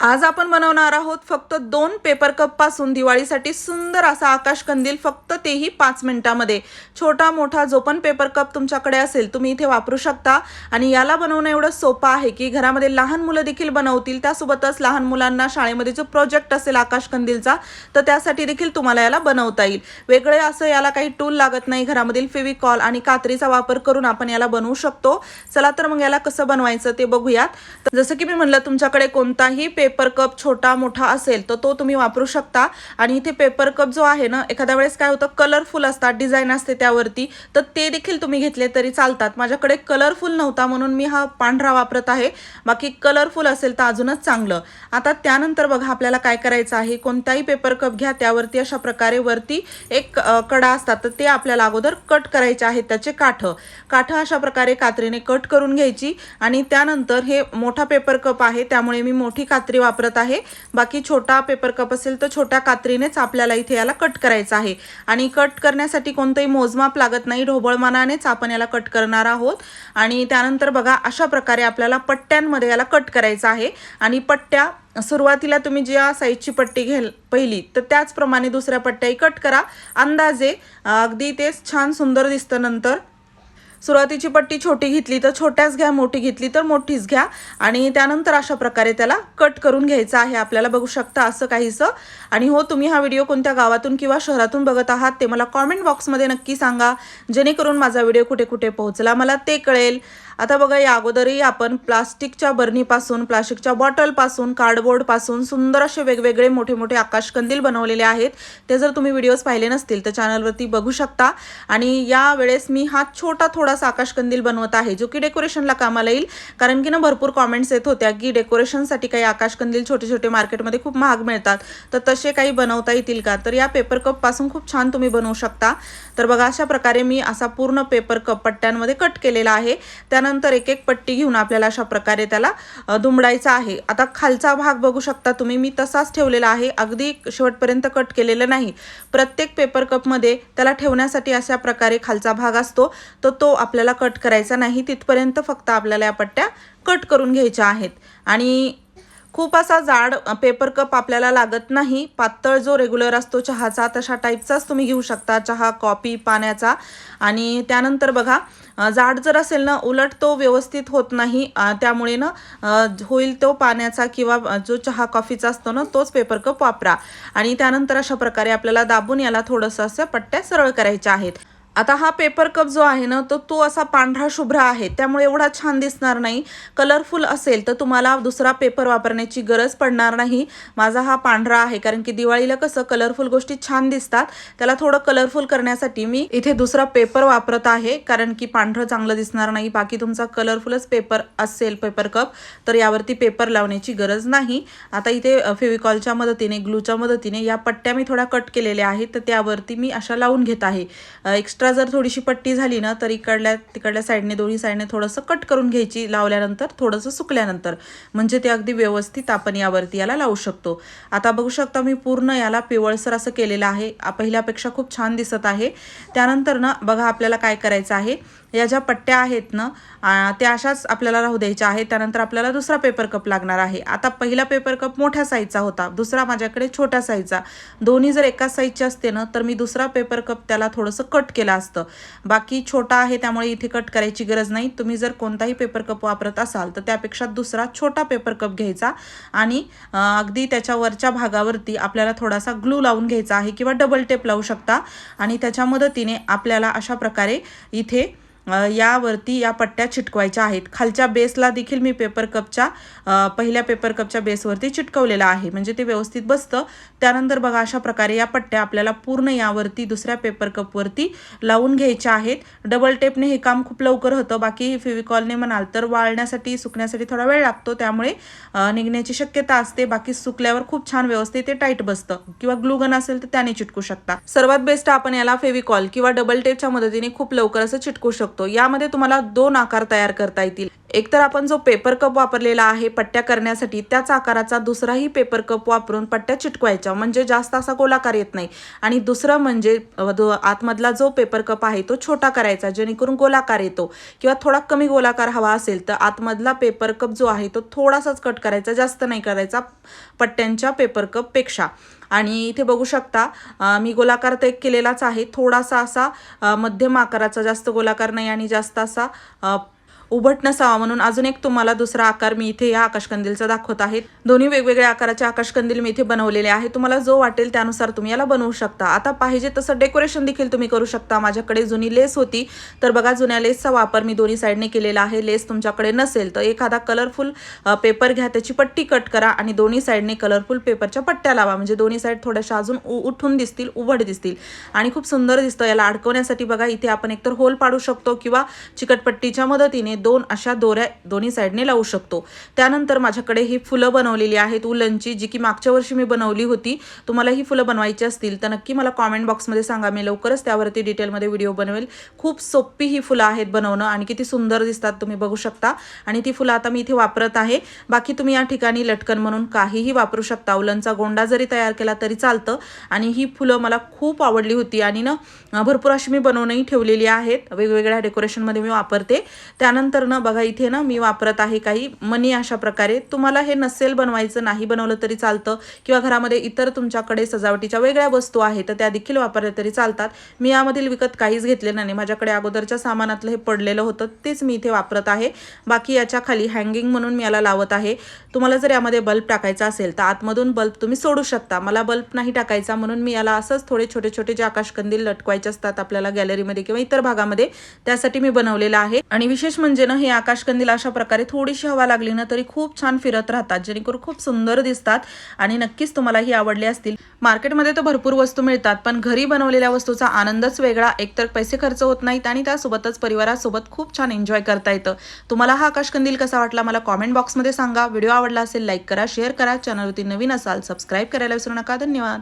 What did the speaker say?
आज आपण बनवणार आहोत फक्त दोन पेपर कपपासून दिवाळीसाठी सुंदर असा आकाश कंदील फक्त तेही पाच मिनिटामध्ये. छोटा मोठा जो पण पेपर कप तुमच्याकडे असेल तुम्ही इथे वापरू शकता. आणि याला बनवणं एवढं सोपं आहे की घरामध्ये लहान मुलं देखील बनवतील. त्यासोबतच लहान मुलांना शाळेमध्ये जो प्रोजेक्ट असेल आकाश कंदीलचा तर त्यासाठी देखील तुम्हाला याला बनवता येईल. वेगळे असं याला काही टूल लागत नाही. घरामधील फेविकॉल आणि कात्रीचा वापर करून आपण याला बनवू शकतो. चला तर मग याला कसं बनवायचं ते बघूयात. जसं की मी म्हणलं तुमच्याकडे कोणताही पेपर पेपर कप छोटा मोठा असेल तर तो तुम्ही वापरू शकता. आणि इथे पेपर कप जो आहे ना एखाद्या वेळेस काय होतं कलरफुल असतात डिझाईन असते त्यावरती तर ते देखील तुम्ही घेतले तरी चालतात. माझ्याकडे कलरफुल नव्हता म्हणून मी हा पांढरा वापरत आहे. बाकी कलरफुल असेल तर अजूनच चांगलं. आता त्यानंतर बघा आपल्याला काय करायचं आहे? कोणताही पेपर कप घ्या त्यावरती अशा प्रकारे वरती एक कडा असतात तर ते आपल्याला अगोदर कट करायचे आहेत त्याचे काठ. काठ अशा प्रकारे कात्रीने कट करून घ्यायची. आणि त्यानंतर हे मोठा पेपर कप आहे त्यामुळे मी मोठी कात्री वापरत आहे. बाकी छोटा पेपर कप असेल तर छोट्या कात्रीनेच आपल्याला इथे याला कट करायचा आहे. आणि कट करण्यासाठी कोणतंही मोजमाप लागत नाही. ढोबळमानानेच आपण याला कट करणार आहोत. आणि त्यानंतर बघा अशा प्रकारे आपल्याला पट्ट्यांमध्ये याला कट करायचा आहे. आणि पट्ट्या सुरुवातीला तुम्ही ज्या साईजची पट्टी घेल पहिली तर त्याचप्रमाणे दुसऱ्या पट्ट्याही कट करा. अंदाजे अगदी तेच छान सुंदर दिसतं नंतर. सुरुवातीची पट्टी छोटी घेतली तर छोट्याच घ्या मोठी घेतली तर मोठीच घ्या. आणि त्यानंतर अशा प्रकारे त्याला कट करून घ्यायचं आहे. आपल्याला बघू शकता असं काहीसं. आणि हो तुम्ही हा व्हिडिओ कोणत्या गावातून किंवा शहरातून बघत आहात ते मला कॉमेंट बॉक्समध्ये नक्की सांगा. जेणेकरून माझा व्हिडिओ कुठे कुठे पोहोचला मला ते कळेल. आता बघा या अगोदरही आपण प्लास्टिकच्या बरणीपासून प्लास्टिकच्या बॉटलपासून कार्डबोर्डपासून सुंदर असे वेगवेगळे मोठे मोठे आकाशकंदील बनवलेले आहेत. ते जर तुम्ही व्हिडिओज पाहिले नसतील तर चॅनलवरती बघू शकता. आणि या वेळेस मी हा छोटा थोडासा आकाशकंदील बनवत आहे जो की डेकोरेशनला कामाला येईल. कारण की ना भरपूर कॉमेंट्स येत होत्या की डेकोरेशनसाठी काही आकाशकंदील छोटे छोटे मार्केटमध्ये खूप महाग मिळतात. तर तसे काही बनवता येतील का? तर या पेपर कपपासून खूप छान तुम्ही बनवू शकता. तर बघा अशा प्रकारे मी असा पूर्ण पेपर कप पट्ट्यांमध्ये कट केलेला आहे. त्यानंतर एक एक पट्टी घेऊन आपल्याला अशा प्रकारे त्याला दुमडायचा आहे. आता खालचा भाग बघू शकता तुम्ही. मी तसाच ठेवलेला आहे. अगदी शेवटपर्यंत कट केलेलं नाही. प्रत्येक पेपर कपमध्ये त्याला ठेवण्यासाठी अशा प्रकारे खालचा भाग असतो. तर तो आपल्याला कट करायचा नाही. तिथपर्यंत फक्त आपल्याला या पट्ट्या कट करून घ्यायच्या आहेत. आणि खूप असा जाड पेपर कप आपल्याला लागत नाही. पातळ जो रेग्युलर असतो चहाचा तशा टाईपचाच तुम्ही घेऊ शकता. चहा कॉफी पाण्याचा. आणि त्यानंतर बघा जाड जर असेल ना उलट तो व्यवस्थित होत नाही. त्यामुळे ना होईल तो पाण्याचा किंवा जो चहा कॉफीचा असतो ना तोच पेपर कप वापरा. आणि त्यानंतर अशा प्रकारे आपल्याला दाबून याला थोडंसं असं पट्ट्या सरळ करायच्या आहेत. आता हा पेपर कप जो आहे ना तो तो असा पांढरा शुभ्र आहे. त्यामुळे एवढा छान दिसणार नाही. कलरफुल असेल तर तुम्हाला दुसरा पेपर वापरण्याची गरज पडणार नाही. माझा हा पांढरा आहे कारण की दिवाळीला कसं कलरफुल गोष्टी छान दिसतात. त्याला थोडं कलरफुल करण्यासाठी मी इथे दुसरा पेपर वापरत आहे कारण की पांढरं चांगलं दिसणार नाही. बाकी तुमचा कलरफुलच पेपर असेल पेपर कप तर यावरती पेपर लावण्याची गरज नाही. आता इथे फेविकॉलच्या मदतीने ग्लूच्या मदतीने या पट्ट्या मी थोड्या कट केलेल्या आहेत तर त्यावरती मी अशा लावून घेत आहे. एक्स्ट्रा जर थोडीशी पट्टी झाली ना तर इकडल्या तिकडल्या साईडने दोन्ही साईडने थोडंसं कट करून घ्यायची लावल्यानंतर थोडंसं सुकल्यानंतर. म्हणजे ते अगदी व्यवस्थित आपण यावरती याला लावू शकतो. आता बघू शकता मी पूर्ण याला पिवळसर असं केलेलं आहे. पहिल्यापेक्षा खूप छान दिसत आहे. त्यानंतर ना बघा आपल्याला काय करायचं आहे. या ज्या पट्ट्या आहेत ना त्या अशाच आपल्याला राहू द्यायच्या आहेत. त्यानंतर आपल्याला दुसरा पेपर कप लागणार आहे. आता पहिला पेपर कप मोठ्या साईजचा होता. दुसरा माझ्याकडे छोट्या साईजचा दोन्ही जर एकाच साईजचे असते ना तर मी दुसरा पेपर कप त्याला थोडंसं कट केलं असतं. बाकी छोटा आहे त्यामुळे इथे कट करायची गरज नाही. तुम्ही जर कोणताही पेपर कप वापरत असाल तर त्यापेक्षा दुसरा छोटा पेपर कप घ्यायचा आणि अगदी त्याच्या वरच्या भागावरती आपल्याला थोडासा ग्लू लावून घ्यायचा आहे किंवा डबल टेप लावू शकता. आणि त्याच्या मदतीने आपल्याला अशा प्रकारे इथे यावरती या पट्ट्या चिटकवायच्या आहेत. खालच्या बेसला देखील मी पेपर कपच्या पहिल्या पेपर कपच्या बेसवरती चिटकवलेला आहे. म्हणजे ते व्यवस्थित बसतं. त्यानंतर बघा अशा प्रकारे या पट्ट्या आपल्याला पूर्ण यावरती दुसऱ्या पेपर कपवरती लावून घ्यायच्या आहेत. डबल टेपने हे काम खूप लवकर होतं. बाकी फेविकॉलने म्हणाल तर वाळण्यासाठी सुकण्यासाठी थोडा वेळ लागतो. त्यामुळे निघण्याची शक्यता असते. बाकी सुकल्यावर खूप छान व्यवस्थित ते टाईट बसतं. किंवा ग्लूगन असेल तर त्याने चिटकू शकता. सर्वात बेस्ट आपण याला फेविकॉल किंवा डबल टेपच्या मदतीने खूप लवकर असं चिटकू शकतो. यामध्ये तुम्हाला दोन आकार तयार करता येतील. एकतर आपण जो पेपर कप वापरलेला आहे पट्ट्या करण्यासाठी त्याच आकाराचा दुसराही पेपर कप वापरून पट्ट्या चिटकवायच्या. म्हणजे जास्त असा गोलाकार येत नाही. आणि दुसरं म्हणजे आतमधला जो पेपर कप आहे तो छोटा करायचा जेणेकरून गोलाकार येतो. किंवा थोडा कमी गोलाकार हवा असेल तर आतमधला पेपर कप जो आहे तो थोडासाच कट करायचा जास्त नाही करायचा पट्ट्यांच्या पेपर कपपेक्षा आणि इथे बघू शकता मी गोलाकार तर एक केलेलाच आहे. थोडासा असा मध्यम आकाराचा जास्त गोलाकार नाही आणि जास्त असा उभट नसावा म्हणून अजून एक तुम्हाला दुसरा आकार मी इथे या आकाशकंदीलचा दाखवत आहे. दोन्ही वेगवेगळ्या आकाराचे आकाशकंदील मी इथे बनवलेले आहे. तुम्हाला जो वाटेल त्यानुसार तुम्ही याला बनवू शकता. आता पाहिजे तसं डेकोरेशन देखील तुम्ही करू शकता. माझ्याकडे जुनी लेस होती. तर बघा जुन्या लेसचा वापर मी दोन्ही साईडने केलेला आहे. लेस तुमच्याकडे नसेल तर एखादा कलरफुल पेपर घ्या त्याची पट्टी कट करा आणि दोन्ही साईडने कलरफुल पेपरच्या पट्ट्या लावा. म्हणजे दोन्ही साईड थोड्याशा अजून उ- उठून दिसतील उघड दिसतील. आणि खूप सुंदर दिसतं. याला अडकवण्यासाठी बघा इथे आपण एकतर होल पाडू शकतो किंवा चिकटपट्टीच्या मदतीने दोन अशा दोऱ्या दोन्ही साईडने लावू शकतो. त्यानंतर माझ्याकडे ही फुलं बनवलेली आहेत उलनची जी की मागच्या वर्षी मी बनवली होती. तुम्हाला ही फुलं बनवायची असतील तर नक्की मला कॉमेंट बॉक्समध्ये सांगा मी लवकरच त्यावरती डिटेलमध्ये व्हिडिओ बनवेल. खूप सोपी ही फुलं आहेत बनवणं आणि किती सुंदर दिसतात तुम्ही बघू शकता. आणि ती फुलं आता मी इथे वापरत आहे. बाकी तुम्ही या ठिकाणी लटकन म्हणून काहीही वापरू शकता. उलनचा गोंडा जरी तयार केला तरी चालतं. आणि ही फुलं मला खूप आवडली होती आणि ना भरपूर अशी मी बनवूनही ठेवलेली आहेत. वेगवेगळ्या डेकोरेशनमध्ये मी वापरते. त्यानंतर ना बघा इथे ना मी वापरत आहे काही मनी अशा प्रकारे. तुम्हाला हे नसेल बनवायचं नाही बनवलं तरी चालतं. किंवा घरामध्ये इतर तुमच्याकडे सजावटीच्या वेगळ्या वस्तू आहेत तर त्या देखील वापरल्या तरी चालतात. मी यामधील विकत काहीच घेतले नाही. माझ्याकडे अगोदरच्या सामानातलं हे पडलेलं होतं तेच मी इथे वापरत आहे. बाकी याच्या खाली हँगिंग म्हणून मी याला लावत आहे. तुम्हाला जर यामध्ये बल्ब टाकायचा असेल तर आतमधून बल्ब तुम्ही सोडू शकता. मला बल्ब नाही टाकायचा म्हणून मी याला असंच थोडे छोटे छोटे जे आकाशकंदील लटकवायचे असतात आपल्याला गॅलरीमध्ये किंवा इतर भागामध्ये त्यासाठी मी बनवलेलं आहे. आणि विशेष म्हणजे म्हणजे ना हे आकाशकंदील अशा प्रकारे थोडीशी हवा लागली ना तरी खूप छान फिरत राहतात जेणेकरून खूप सुंदर दिसतात आणि नक्कीच तुम्हाला ही आवडली असतील. मार्केटमध्ये तर भरपूर वस्तू मिळतात पण घरी बनवलेल्या वस्तूचा आनंदच वेगळा. एकतर पैसे खर्च होत नाहीत आणि त्यासोबतच परिवारासोबत खूप छान एन्जॉय करता येतं. तुम्हाला हा आकाशकंदील कसा वाटला मला कॉमेंट बॉक्समध्ये सांगा. व्हिडिओ आवडला असेल लाईक करा शेअर करा. चॅनलवरती नवीन असाल सबस्क्राईब करायला विसरू नका. धन्यवाद.